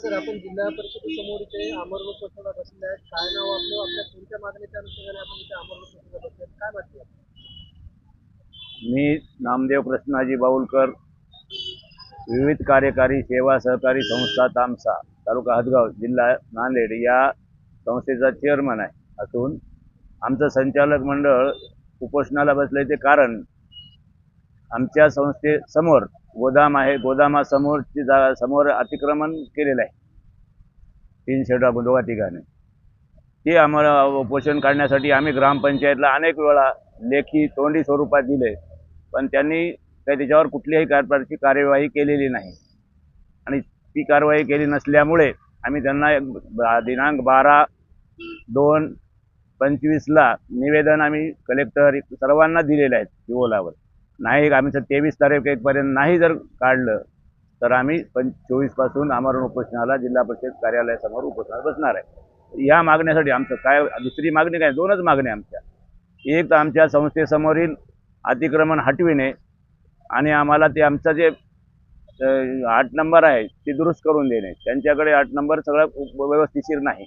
Sir आपण जिल्हा परिषदेसमोर इथे आमरण उपोषणाला बसले आहेत काय नाव आपलं आपल्या कोणत्या मागणीच्या अनुषंगाने आपण इथे आमरण उपोषणाला बसले आहेत? काय माहिती मी नामदेव कृष्णाजी बाऊलकर विविध कार्यकारी सेवा सहकारी संस्था तामसा तालुका हदगाव जिल्हा नांदेड या संस्थेचा चेअरमन आहे असून आमचं संचालक मंडळ उपोषणाला बसलं ते कारण आमच्या संस्थेसमोर गोदाम आहे गोदामासमोरची जा समोर अतिक्रमण केलेलं आहे. तीन शेड आपण दोघा ठिकाणी ते आम्हाला उपोषण काढण्यासाठी आम्ही ग्रामपंचायतला अनेक वेळा लेखी तोंडी स्वरूपात दिले पण त्यांनी काही त्याच्यावर कुठल्याही प्रकारची कार्यवाही केलेली नाही. आणि ती कारवाई केली नसल्यामुळे आम्ही त्यांना दिनांक बारा दोन पंचवीसला निवेदन आम्ही कलेक्टर सर्वांना दिलेलं आहे ओलावर. नाही आम्ही तेवीस तारीख एकपर्यंत नाही जर काढलं तर आम्ही पण चोवीसपासून आमरण उपोषणाला जिल्हा परिषद कार्यालयासमोर उपोषणाला बसणार आहे. या मागण्यासाठी आमचं काय दुसरी मागणी काय? दोनच मागण्या आमच्या. एक तर आमच्या संस्थेसमोरील अतिक्रमण हटविणे आणि आम्हाला ते आमचं जे आठ नंबर आहे ते दुरुस्त करून देणे. त्यांच्याकडे आठ नंबर सगळं व्यवस्थिशीर नाही.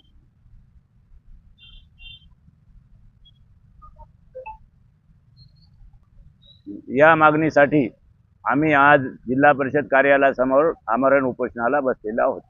या मागणीसाठी आम्ही आज जिल्हा परिषद कार्यालयासमोर आमरण उपोषणाला बसलेलो आहोत.